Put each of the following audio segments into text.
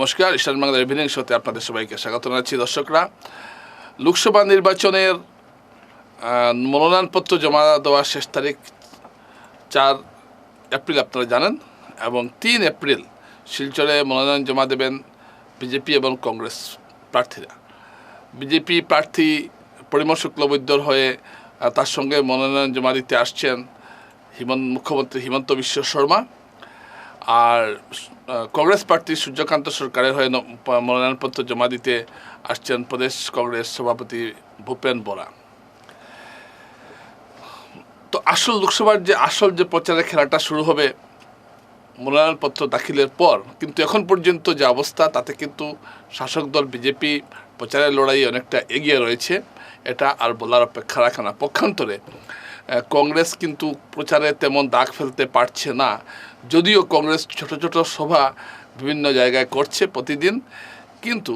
নমস্কার eastern Bangla evening শোতে আপনাদের সবাইকে স্বাগত জানাচ্ছি। দর্শকরা, লোকসভা নির্বাচনের মনোনয়নপত্র জমা দেওয়ার শেষ তারিখ চার এপ্রিল আপনারা জানেন এবং তিন এপ্রিল শিলচরে মনোনয়ন জমা দেবেন বিজেপি এবং কংগ্রেস প্রার্থীরা। বিজেপি প্রার্থী পরিমল শুক্লবৈদ্যর হয়ে তার সঙ্গে মনোনয়ন জমা দিতে আসছেন হিমন্ত মুখ্যমন্ত্রী হিমন্ত বিশ্ব শর্মা। আর কংগ্রেস প্রার্থী সূর্যকান্ত সরকারের হয়ে মনোনয়নপত্র জমা দিতে আসছেন প্রদেশ কংগ্রেস সভাপতি ভূপেন বরা। তো আসল লোকসভার যে আসল যে প্রচারের খেলাটা শুরু হবে মনোনয়নপত্র দাখিলের পর, কিন্তু এখন পর্যন্ত যে অবস্থা, তাতে কিন্তু শাসক দল বিজেপি প্রচারের লড়াই অনেকটা এগিয়ে রয়েছে, এটা আর বলার অপেক্ষা রাখে না। পক্ষান্তরে কংগ্রেস কিন্তু প্রচারে তেমন দাগ ফেলতে পারছে না। যদিও কংগ্রেস ছোট ছোট সভা বিভিন্ন জায়গায় করছে প্রতিদিন, কিন্তু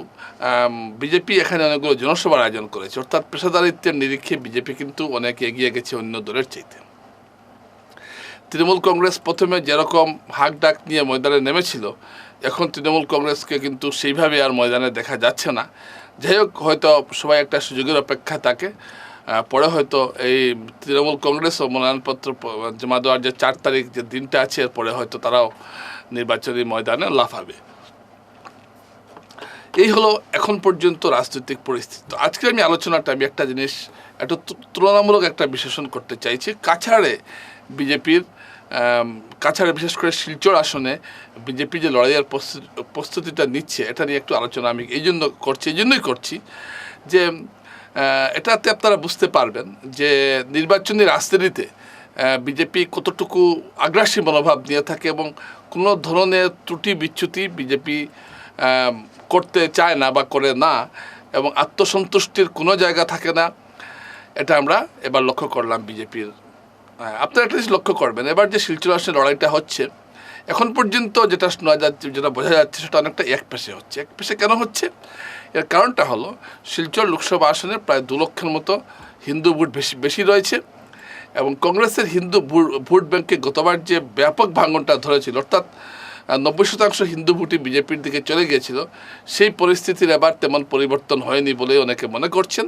বিজেপি এখানে অনেকগুলো জনসভার আয়োজন করেছে। অর্থাৎ পেশাদারিত্বের নিরীক্ষে বিজেপি কিন্তু অনেক এগিয়ে গেছে অন্য দলের চাইতে। তৃণমূল কংগ্রেস প্রথমে যেরকম হাক ডাক নিয়ে ময়দানে নেমেছিল, এখন তৃণমূল কংগ্রেসকে কিন্তু সেইভাবে আর ময়দানে দেখা যাচ্ছে না। যাই হোক, হয়তো সবাই একটা সুযোগের অপেক্ষা থাকে। পরে হয়তো এই তৃণমূল কংগ্রেস ও মনোনয়নপত্র জমা দেওয়ার যে চার তারিখ যে দিনটা আছে এরপরে হয়তো তারাও নির্বাচনী ময়দানে লাফাবে। এই হলো এখন পর্যন্ত রাজনৈতিক পরিস্থিতি। আজকে আমি আলোচনাটা, আমি একটা জিনিস, একটু তুলনামূলক একটা বিশ্লেষণ করতে চাইছি। কাছাড়ে বিজেপির কাছাড়ে বিশেষ করে শিলচর আসনে বিজেপি যে লড়াইয়ের প্রস্তুতি- প্রস্তুতিটা নিচ্ছে, এটা নিয়ে একটু আলোচনা আমি এই জন্য করছি, এই জন্যই করছি যে এটাতে আপনারা বুঝতে পারবেন যে নির্বাচনী রাজনীতিতে বিজেপি কতটুকু আগ্রাসী মনোভাব নিয়ে থাকে এবং কোনো ধরনের ত্রুটি বিচ্যুতি বিজেপি করতে চায় না বা করে না এবং আত্মসন্তুষ্টির কোনো জায়গা থাকে না, এটা আমরা এবার লক্ষ্য করলাম বিজেপির আপনারা একটা জিনিস লক্ষ্য করবেন। এবার যে শিলচর আসনের লড়াইটা হচ্ছে এখন পর্যন্ত যেটা শোনা যাচ্ছে, যেটা বোঝা যাচ্ছে, সেটা অনেকটা এক পেশে হচ্ছে। এক পেশে কেন হচ্ছে? এর কারণটা হলো, শিলচর লোকসভা আসনে প্রায় দু লক্ষের মতো হিন্দু ভোট বেশি বেশি রয়েছে এবং কংগ্রেসের হিন্দু ভোট ব্যাংকে গতবার যে ব্যাপক ভাঙনটা ধরেছিল, অর্থাৎ নব্বই শতাংশ হিন্দু ভোটই বিজেপির দিকে চলে গিয়েছিল, সেই পরিস্থিতির এবার তেমন পরিবর্তন হয়নি বলে অনেকে মনে করছেন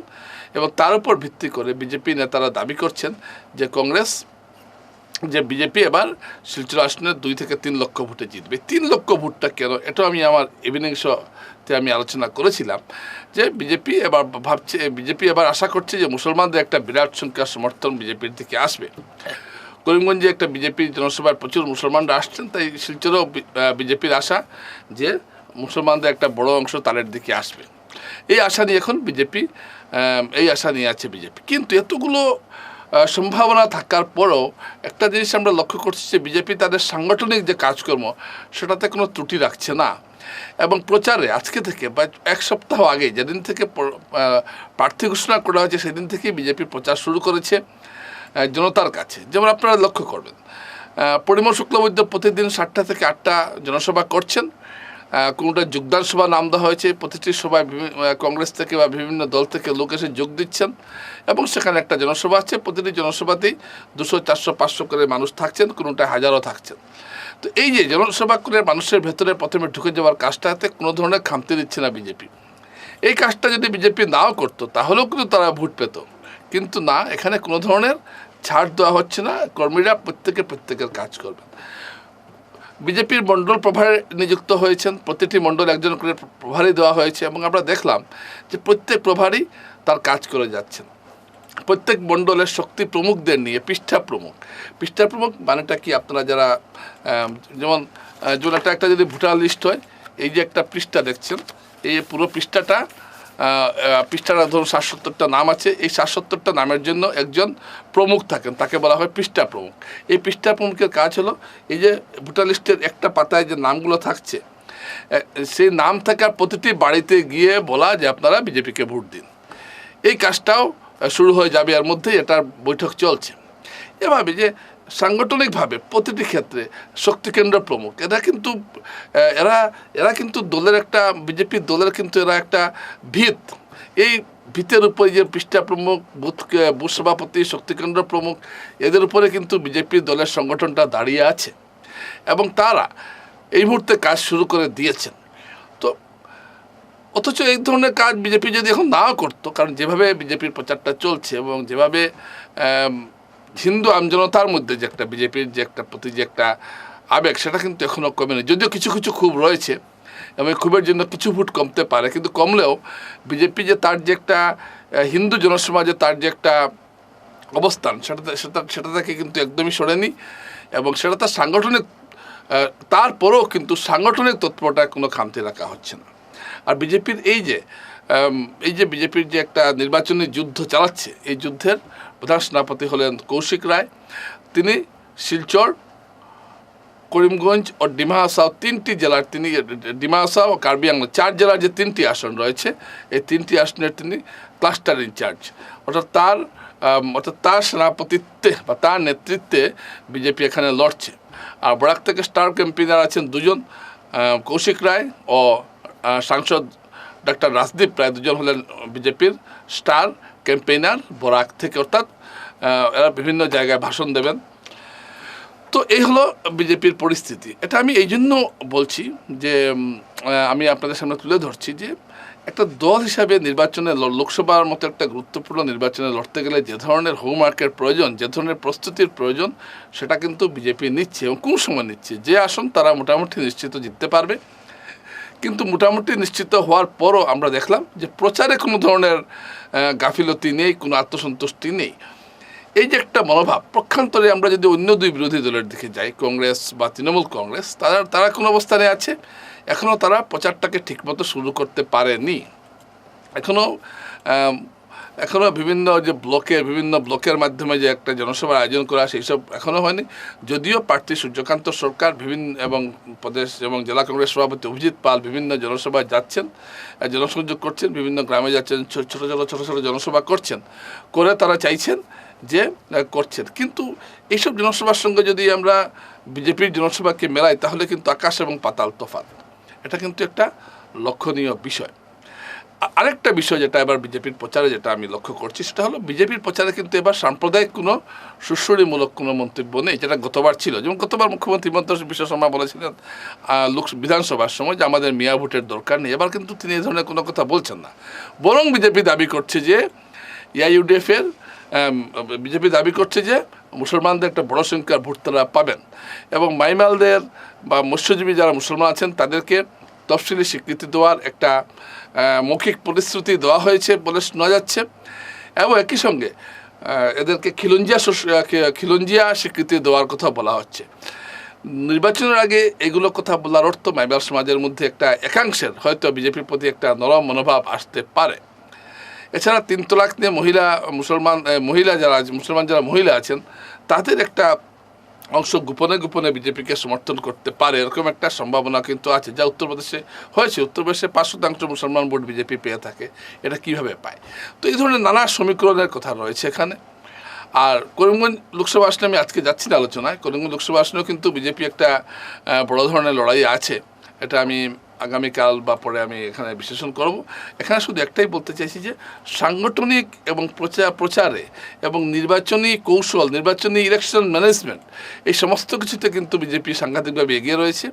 এবং তার উপর ভিত্তি করে বিজেপি নেতারা দাবি করছেন যে কংগ্রেস যে বিজেপি এবার শিলচর আসনে দুই থেকে তিন লক্ষ ভোটে জিতবে। তিন লক্ষ ভোটটা কেন? এটা আমি আমার ইভিনিং শোতে আমি আলোচনা করেছিলাম যে বিজেপি এবার ভাবছে, বিজেপি এবার আশা করছে যে মুসলমানদের একটা বিরাট সংখ্যা সমর্থন বিজেপির দিকে আসবে। করিমগঞ্জে একটা বিজেপি জনসভায় প্রচুর মুসলমানরা আসছেন, তাই শিলচরেও বিজেপির আশা যে মুসলমানদের একটা বড় অংশ তাদের দিকে আসবে। এই আশা নিয়ে এখন বিজেপি এই আশা নিয়ে আছে বিজেপি। কিন্তু এতগুলো সম্ভাবনা থাকার পরও একটা জিনিস আমরা লক্ষ্য করছি যে বিজেপি তাদের সাংগঠনিক যে কাজকর্ম, সেটাতে কোনো ত্রুটি রাখছে না। এবং প্রচারে আজকে থেকে বা এক সপ্তাহ আগে যেদিন থেকে প্রার্থী ঘোষণা করা হয়েছে, সেদিন থেকেই বিজেপি প্রচার শুরু করেছে জনতার কাছে। যেমন আপনারা লক্ষ্য করবেন পরিমল শুক্লবৈদ্য প্রতিদিন সাতটা থেকে আটটা জনসভা করছেন। কোনোটা যোগদান সভা নাম দেওয়া হয়েছে, প্রতিটি সভায় কংগ্রেস থেকে বা বিভিন্ন দল থেকে লোক এসে যোগ দিচ্ছেন এবং সেখানে একটা জনসভা আছে। প্রতিটি জনসভাতেই দুশো, চারশো, পাঁচশো করে মানুষ থাকছেন কোনোটা হাজারও থাকছেন। তো এই যে জনসভা করে মানুষের ভেতরে প্রথমে ঢুকে যাওয়ার কাজটাতে কোনো ধরনের খামতি দিচ্ছে না বিজেপি। এই কাজটা যদি বিজেপি নাও করতো, তাহলেও কিন্তু তারা ভোট পেত। কিন্তু না, এখানে কোনো ধরনের ছাড় দেওয়া হচ্ছে না। কর্মীরা প্রত্যেকে প্রত্যেকের কাজ করবেন। বিজেপির মণ্ডল প্রভারে নিযুক্ত হয়েছেন। প্রতিটি মণ্ডল একজন করে প্রভারী দেওয়া হয়েছে এবং আমরা দেখলাম যে প্রত্যেক প্রভারী তার কাজ করে যাচ্ছেন। প্রত্যেক মণ্ডলের শক্তি প্রমুখদের নিয়ে, পৃষ্ঠা প্রমুখ। পৃষ্ঠা প্রমুখ মানেটা কি? আপনারা যারা যেমন যেমন একটা যদি ভোটার লিস্ট হয়, এই যে একটা পৃষ্ঠা দেখছেন, এই পুরো পৃষ্ঠাটা পৃষ্ঠাটা ধরুন ষাট সত্তরটা নাম আছে। এই ষাট সত্তরটা নামের জন্য একজন প্রমুখ থাকেন। তাকে বলা হয় পৃষ্ঠা প্রমুখ। এই পৃষ্ঠা প্রমুখের কাজ হলো, এই যে ভোটার লিস্টের একটা পাতায় যে নামগুলো থাকছে সেই নাম থাকা প্রতিটি বাড়িতে গিয়ে বলা যে আপনারা বিজেপিকে ভোট দিন। এই কাজটাও শুরু হয়ে যাবে এর মধ্যেই এটার বৈঠক চলছে। এভাবে যে সাংগঠনিকভাবে প্রতিটি ক্ষেত্রে শক্তিকেন্দ্র প্রমুখ। এরা কিন্তু এরা এরা কিন্তু দলের একটা বিজেপির দলের কিন্তু এরা একটা ভিত। এই ভিতের উপরে যে পৃষ্ঠা প্রমুখ, বুথ বুথ সভাপতি শক্তিকেন্দ্র প্রমুখ, এদের উপরে কিন্তু বিজেপির দলের সংগঠনটা দাঁড়িয়ে আছে। এবং তারা এই মুহূর্তে কাজ শুরু করে দিয়েছেন। তো অথচ এই ধরনের কাজ বিজেপি যদি এখন নাও করতো, কারণ যেভাবে বিজেপির প্রচারটা চলছে এবং যেভাবে হিন্দু আমজনতার মধ্যে যে একটা বিজেপির যে একটা প্রতি যে একটা আবেগ, সেটা কিন্তু এখনও কমেনি। যদিও কিছু কিছু খুব রয়েছে, এবং ক্ষোভের জন্য কিছু ভোট কমতে পারে, কিন্তু কমলেও বিজেপি যে তার যে একটা হিন্দু জনসমাজে তার যে একটা অবস্থান, সেটা সেটা সেটা থেকে কিন্তু একদমই সরেনি, এবং সেটা তার সাংগঠনিক তারপরেও কিন্তু সাংগঠনিক তৎপরতায় কোনো খামতি রাখা হচ্ছে না। আর বিজেপির এই যে এই যে বিজেপির যে একটা নির্বাচনী যুদ্ধ চালাচ্ছে, এই যুদ্ধের প্রধান সেনাপতি হলেন কৌশিক রায়। তিনি শিলচর, করিমগঞ্জ ও ডিমা হাসাও তিনটি জেলার তিনি ডিমা হাসাও ও কার্বি আংলা চার জেলার যে তিনটি আসন রয়েছে, এই তিনটি আসনের তিনি ক্লাস্টার ইনচার্জ। অর্থাৎ তার অর্থাৎ তার সেনাপতিত্বে বা তার নেতৃত্বে বিজেপি এখানে লড়ছে। আর বরাক থেকে স্টার ক্যাম্পেইনার আছেন দুজন কৌশিক রায় ও সাংসদ ডক্টর রাজদীপ রায়। দুজন হলেন বিজেপির স্টার। ক্যাম্পেইনার বরাক থেকে অর্থাৎ এরা বিভিন্ন জায়গায় ভাষণ দেবেন। তো এই হলো বিজেপির পরিস্থিতি। এটা আমি এই জন্য বলছি যে আমি আপনাদের সামনে তুলে ধরছি যে, একটা দল হিসাবে নির্বাচনে লোকসভার মতো একটা গুরুত্বপূর্ণ নির্বাচনে লড়তে গেলে যে ধরনের হোমওয়ার্কের প্রয়োজন, যে ধরনের প্রস্তুতির প্রয়োজন, সেটা কিন্তু বিজেপি নিচ্ছে এবং কোন সময় নিচ্ছে? যে আসন তারা মোটামুটি নিশ্চিত জিততে পারবে। কিন্তু মোটামুটি নিশ্চিত হওয়ার পরও আমরা দেখলাম যে প্রচারে কোনো ধরনের গাফিলতি নেই, কোনো আত্মসন্তুষ্টি নেই। এই যে একটা মনোভাব, পক্ষান্তরে আমরা যদি অন্য দুই বিরোধী দলের দিকে যাই, কংগ্রেস বা তৃণমূল কংগ্রেস, তারা তারা কোনো অবস্থানে আছে? এখনও তারা প্রচারটাকে ঠিকমতো শুরু করতে পারেনি। এখনও এখনও বিভিন্ন যে ব্লকের বিভিন্ন ব্লকের মাধ্যমে যে একটা জনসভার আয়োজন করা সেই সব এখনও হয়নি। যদিও প্রার্থী সূর্যকান্ত সরকার বিভিন্ন এবং প্রদেশ এবং জেলা কংগ্রেস সভাপতি অভিজিৎ পাল বিভিন্ন জনসভায় যাচ্ছেন জনসংযোগ করছেন, বিভিন্ন গ্রামে যাচ্ছেন ছোট ছোট ছোট ছোট জনসভা করছেন, করে তারা চাইছেন যে করছেন। কিন্তু এইসব জনসভার সঙ্গে যদি আমরা বিজেপির জনসভাকে মেলাই, তাহলে কিন্তু আকাশ এবং পাতাল তফাত এটা কিন্তু একটা লক্ষণীয় বিষয়। আরেকটা বিষয় যেটা এবার বিজেপির প্রচারে যেটা আমি লক্ষ্য করছি, সেটা হলো বিজেপির প্রচারে কিন্তু এবার সাম্প্রদায়িক কোনো সুশ্রীমূলক কোনো মন্তব্য নেই, যেটা গতবার ছিল। যেমন গতবার মুখ্যমন্ত্রী হিমন্ত বিশ্ব শর্মা বলেছিলেন লোক বিধানসভার সময় যে আমাদের মিয়া ভোটের দরকার নেই। এবার কিন্তু তিনি এই ধরনের কোনো কথা বলছেন না। বরং বিজেপি দাবি করছে যে ইউডিএফের বিজেপি দাবি করছে যে, মুসলমানদের একটা বড় সংখ্যার ভোট তারা পাবেন। এবং মাইমালদের বা মৎস্যজীবী যারা মুসলমান আছেন, তাদেরকে তফসিলি স্বীকৃতি দেওয়ার একটা মৌখিক প্রতিশ্রুতি দেওয়া হয়েছে বলে শোনা যাচ্ছে। এবং একই সঙ্গে এদেরকে খিলঞ্জিয়া খিলঞ্জিয়া স্বীকৃতি দেওয়ার কথা বলা হচ্ছে। নির্বাচনের আগে এগুলো কথা বলার অর্থ মাইবাল সমাজের মধ্যে একটা একাংশের হয়তো বিজেপির প্রতি একটা নরম মনোভাব আসতে পারে। এছাড়া তিন তলাক নিয়ে মহিলা, মুসলমান মহিলা যারা মুসলমান যারা মহিলা আছেন, তাদের একটা অংশ গোপনে গোপনে বিজেপিকে সমর্থন করতে পারে, এরকম একটা সম্ভাবনা কিন্তু আছে, যা উত্তরপ্রদেশে হয়েছে। উত্তরপ্রদেশে পাঁচ শতাংশ মুসলমান ভোট বিজেপি পেয়ে থাকে, এটা কীভাবে পায়? তো এই ধরনের নানা সমীকরণের কথা রয়েছে এখানে। আর করিমগঞ্জ লোকসভা আসনে আমি আজকে যাচ্ছি না আলোচনায়। করিমগঞ্জ লোকসভা আসনেও কিন্তু বিজেপি একটা বড় ধরনের লড়াই আছে, এটা আমি আগামীকাল বা পরে আমি এখানে বিশ্লেষণ করব। এখানে শুধু একটাই বলতে চাইছি যে, সাংগঠনিক এবং প্রচার প্রচারে এবং নির্বাচনী কৌশল, নির্বাচনী ইলেকশন ম্যানেজমেন্ট এই সমস্ত কিছুতে কিন্তু বিজেপি সাংঘাতিকভাবে এগিয়ে রয়েছে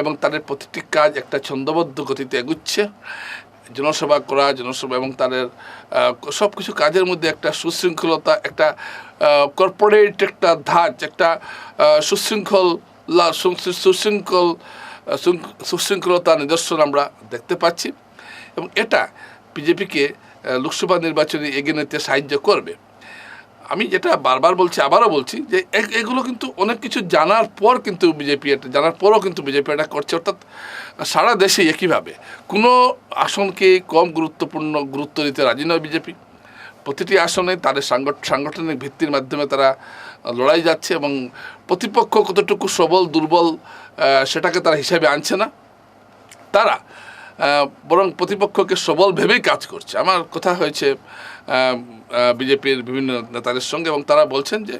এবং তাদের প্রতিটি কাজ একটা ছন্দবদ্ধ গতিতে এগুচ্ছে। জনসভা করা, জনসভা এবং তাদের সব কিছু কাজের মধ্যে একটা সুশৃঙ্খলতা, একটা কর্পোরেট একটা ধাঁচ, একটা সুশৃঙ্খল সুশৃঙ্খল সুশৃঙ্খলতার নিদর্শন আমরা দেখতে পাচ্ছি। এবং এটা বিজেপিকে লোকসভা নির্বাচনে এগিয়ে নিতে সাহায্য করবে। আমি যেটা বারবার বলছি, আবারও বলছি যে এগুলো কিন্তু অনেক কিছু জানার পর কিন্তু বিজেপি এটা, জানার পরও কিন্তু বিজেপি এটা করছে। অর্থাৎ সারা দেশে একইভাবে। কোনো আসনকে কম গুরুত্বপূর্ণ গুরুত্ব দিতে রাজি নয় বিজেপি। প্রতিটি আসনে তাদের সাংগঠ- সাংগঠনিক ভিত্তির মাধ্যমে তারা লড়াই যাচ্ছে এবং প্রতিপক্ষ কতটুকু সবল, দুর্বল সেটাকে তারা হিসাবে আনছে না। তারা বরং প্রতিপক্ষকে সবল ভেবেই কাজ করছে। আমার কথা হয়েছে বিজেপির বিভিন্ন নেতাদের সঙ্গে এবং তারা বলছেন যে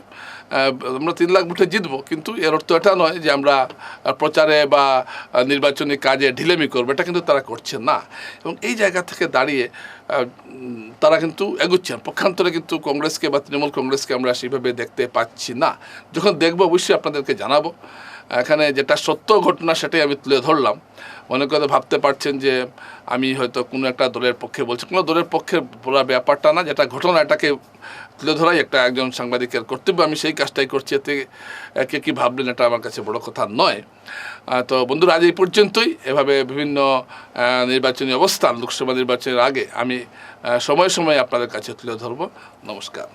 আমরা তিন লাখ ভোটে জিতবো, কিন্তু এর অর্থ এটা নয় যে আমরা প্রচারে বা নির্বাচনী কাজে ঢিলেমি করব। এটা কিন্তু তারা করছে না। এবং এই জায়গা থেকে দাঁড়িয়ে তারা কিন্তু এগুচ্ছেন। পক্ষান্তরে কিন্তু কংগ্রেসকে বা তৃণমূল কংগ্রেসকে আমরা সেইভাবে দেখতে পাচ্ছি না। যখন দেখব, অবশ্যই আপনাদেরকে জানাব। এখানে যেটা সত্য ঘটনা সেটাই আমি তুলে ধরলাম। মনে করে ভাবতে পারছেন যে আমি হয়তো কোনো একটা দলের পক্ষে বলছি কোনো দলের পক্ষে বলা ব্যাপারটা না যেটা ঘটনা এটাকে তুলে ধরাই একটা একজন সাংবাদিকের কর্তব্য। আমি সেই কাজটাই করছি এতে আহ, কে ভাবলেন এটা আমার কাছে বড় কথা নয়। তো বন্ধুরা আজ এই পর্যন্তই। এভাবে বিভিন্ন নির্বাচনী অবস্থান লোকসভা নির্বাচনের আগে আমি সময়ে সময়ে আপনাদের কাছে তুলে ধরবো। নমস্কার।